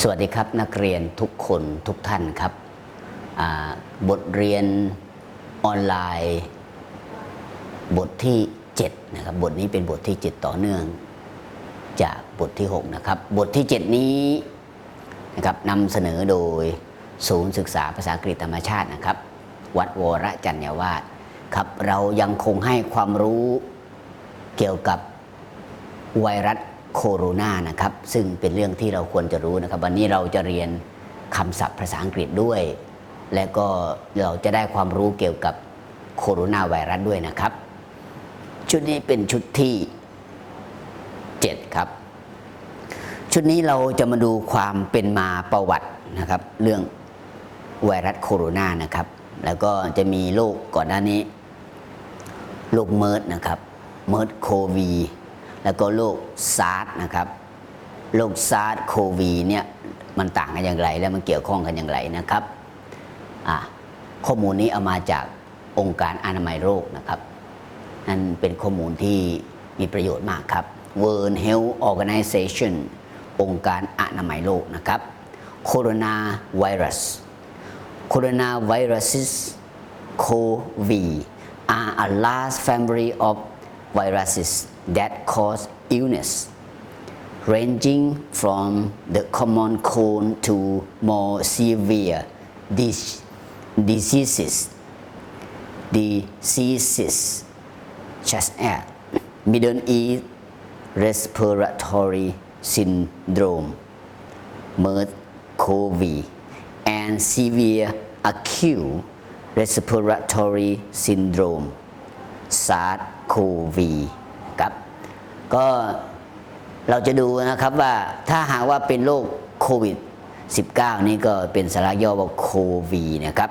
สวัสดีครับนักเรียนทุกคนทุกท่านครับ บทเรียนออนไลน์ บทที่7นะครับบทนี้เป็นบทที่ 7 ต่อเนื่อง จากบทที่6นะครับบทที่ 7 นี้นะครับนำเสนอโดยศูนย์ศึกษาภาษาอังกฤษธรรมชาตินะครับ วัดวรจันยวาสครับเรายังคงให้ความรู้เกี่ยวกับไวรัส โคโรนานะครับ ซึ่งเป็นเรื่องที่เราควรจะรู้นะครับ วันนี้เราจะเรียนคำศัพท์ภาษาอังกฤษด้วย และก็เราจะได้ความรู้เกี่ยวกับโคโรนาไวรัสด้วยนะครับ ชุดนี้เป็นชุดที่ 7 ครับ ชุดนี้เราจะมาดูความเป็นมาประวัตินะครับ เรื่องไวรัสโคโรนานะครับ แล้วก็จะมีโรคก่อนหน้านี้โรคเมิร์ดนะครับเมิร์ดโควี แล้วก็โรคซาร์สนะครับโรคซาร์สโควีเนี่ยมันต่างกันอย่างไรและมันเกี่ยวข้องกันอย่างไรนะครับข้อมูลนี้เอามาจากองค์การอนามัยโรคนะครับ นั่นเป็นข้อมูลที่มีประโยชน์มากครับ World Health Organization องค์การอนามัยโลกนะครับโคโรนาไวรัส Coronaviruses (CoV) are a large family of viruses that cause illness, ranging from the common cold to more severe diseases. Diseases such as Middle East respiratory syndrome, MERS CoV, and severe acute respiratory syndrome, SARS-CoV. ก็เราจะดูนะครับว่าถ้าหากว่าเป็นโรคโควิด 19 นี่ก็เป็นสาระย่อว่าโควีนะครับ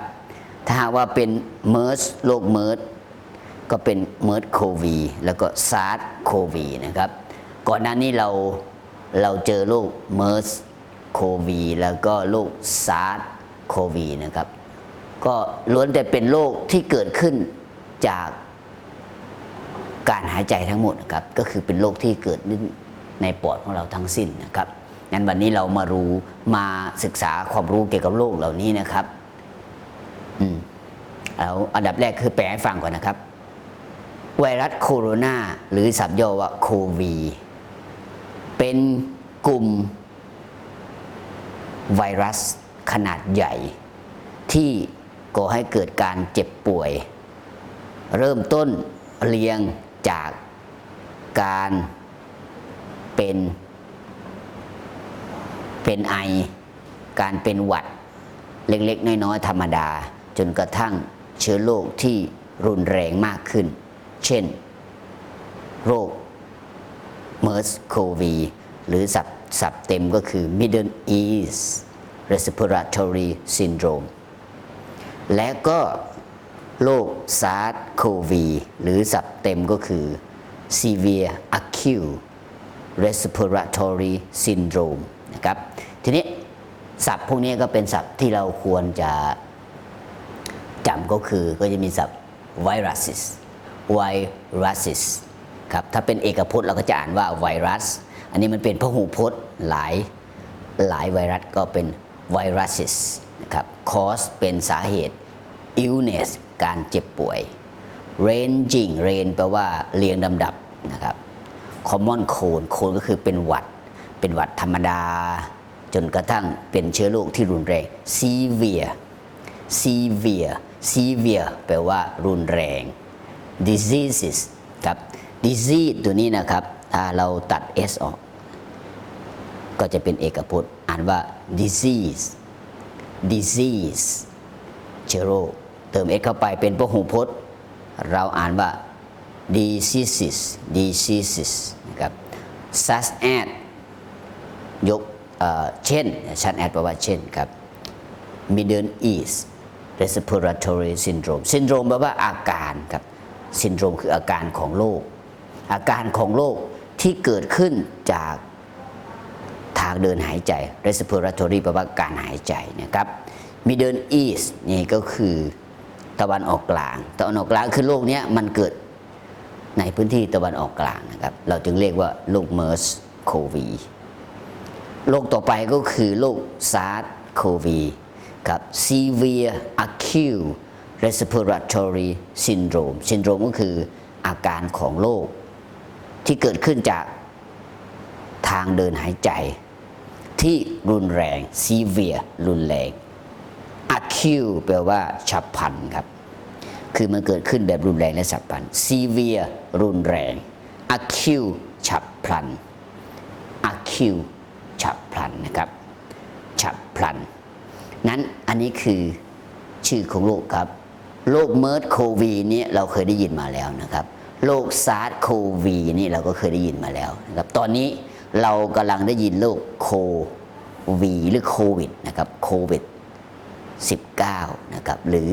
ถ้าหากว่าเป็นเมิร์สโรคเมิร์สก็เป็นเมิร์สโควีแล้วก็ซาร์สโควีนะครับ ก่อนหน้านี้เราเราเจอโรคเมิร์สโควีแล้วก็โรคซาร์สโควีนะครับ ก็ล้วนแต่เป็นโรคที่เกิดขึ้นจาก การหายใจทั้งหมดนะครับก็คือเป็นโรคที่เกิดขึ้นในปอดของเราทั้งสิ้นนะครับงั้นวันนี้เรามารู้มาศึกษาความรู้เกี่ยวกับโรคเหล่านี้นะครับอืมเอาอันดับแรกคือแปลให้ฟังก่อนนะครับ ไวรัสโคโรนาหรือสับย่อว่าโควีเป็นกลุ่มไวรัสขนาดใหญ่ ที่ก่อให้เกิดการเจ็บป่วย เริ่มต้นเรียง จากการเป็นเป็นไอ การเป็นหวัด เล็กๆ น้อยๆธรรมดา จนกระทั่งเชื้อโรคที่รุนแรงมากขึ้น เช่น โรค MERS-CoV หรือสับสับเต็มก็คือ Middle East Respiratory Syndrome และก็ โรค SARS-CoV หรือสับเต็มก็คือ Severe Acute Respiratory Syndrome นะครับ ทีนี้ศัพท์พวกนี้ก็เป็นศัพท์ที่เราควรจะจำก็คือก็จะมีศัพท์ viruses viruses ครับถ้าเป็นเอกพจน์เราก็จะอ่านว่าไวรัส อันนี้มันเป็นพหูพจน์หลายหลายไวรัสก็เป็น viruses นะครับ cause เป็นสาเหตุ illness การเจ็บป่วย ranging range แปลว่าเรียงลำดับนะครับ common cold cold ก็คือเป็นหวัด เป็นหวัดธรรมดา จนกระทั่งเป็นเชื้อโรคที่รุนแรง severe severe severe แปลว่ารุนแรง diseases ครับ disease ตัวนี้นะครับถ้าเราตัด s ออก ก็จะเป็นเอกพจน์ อ่านว่า disease disease เชื้อโรค เติม s เข้าไปเป็นพหูพจน์ เราอ่านว่า diseases diseases นะครับ such as ยกเช่น ชันแอดแปลว่าเช่นครับ Middle East Respiratory Syndrome Syndrome แปลว่าอาการครับ Syndrome คืออาการของโรค อาการของโรคที่เกิดขึ้นจากทางเดินหายใจ Respiratory แปลว่าการหายใจนะครับ Middle East นี่ก็คือ ตะวันออกกลาง ตะวันออกกลางคือโรคนี้มันเกิดในพื้นที่ตะวันออกกลางนะครับ เราจึงเรียกว่าโรคเมอร์สโควีโรคต่อไปก็คือโรคซาร์ c o v กับ severe acute respiratory syndrome syndrome ก็คืออาการของโรคที่เกิดขึ้นจากทางเดินหายใจ ที่รุนแรง severe รุนแรง acute แปลว่าฉับพลันครับ คือมันเกิดขึ้นแบบรุนแรงและฉับพลัน severe รุนแรง acute ฉับพลัน acute ฉับพลันนะครับ ฉับพลัน นั้นอันนี้คือชื่อของโรคครับ โรคเมิร์ดโควีนี่เราเคยได้ยินมาแล้วนะครับโรคซาร์ c o v นี่เราก็เคยได้ยินมาแล้วนะครับ ตอนนี้เรากำลังได้ยินโรคโควีหรือโควิดนะครับโควิด 19 นะครับหรือ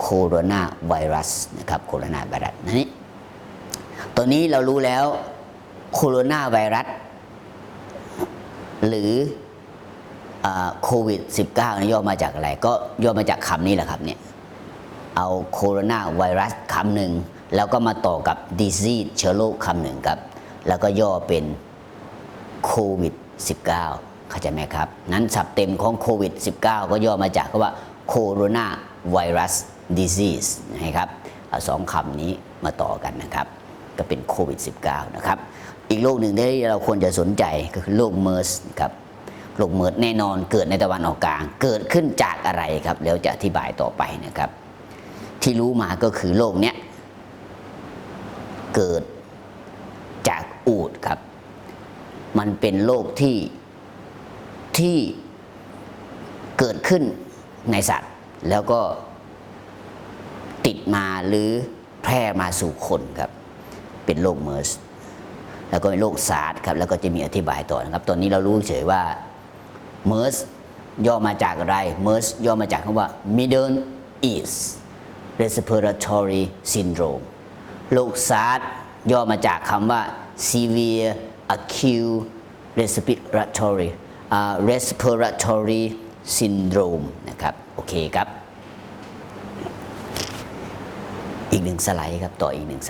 โคโรนาไวรัสนะครับโคโรนาไวรัสนี้ตอนนี้เรารู้แล้วโคโรนาไวรัสหรือโควิด -19 นี่ย่อมาจากอะไร ก็ย่อมาจากคำนี้แหละครับเนี่ยเอาโคโรนาไวรัสคำหนึ่งแล้วก็มาต่อกับ disease เชื้อโรคคำหนึ่งครับ แล้วก็ย่อเป็นโควิด -19 เข้าใจไหมครับ นั้นศัพท์เต็มของโควิด -19 ก็ย่อมาจากคำว่าโคโรนาไวรัส disease นะครับอสองคำนี้มาต่อกันนะครับ ก็เป็นโควิด -19 นะครับ อีกโรคหนึ่งที่เราควรจะสนใจก็คือโรคเมอร์สครับโรคเมิร์ดแน่นอนเกิดในตะวันออกกลาง เกิดขึ้นจากอะไรครับแล้วจะอธิบายต่อไปนะครับ ที่รู้มาก็คือโรคเนี้ยเกิดจากอูดครับ มันเป็นโรคที่ ที่เกิดขึ้นในสัตว์ แล้วก็ติดมาหรือแพร่มาสู่คนครับ เป็นโรคเมอร์สแล้วก็เป็นโรคซาร์ครับแล้วก็จะมีอธิบายต่อนะครับ ตอนนี้เรารู้เฉยว่า MERS ย่อมาจากอะไร MERS ย่อมาจากคำว่า Middle East Respiratory Syndrome โรคซาร์ย่อมาจากคำว่า Severe Acute Respiratory Respiratory Syndrome นะครับ โอเคครับ อีกหนึ่งสไลด์ครับ ต่ออีกหนึ่ง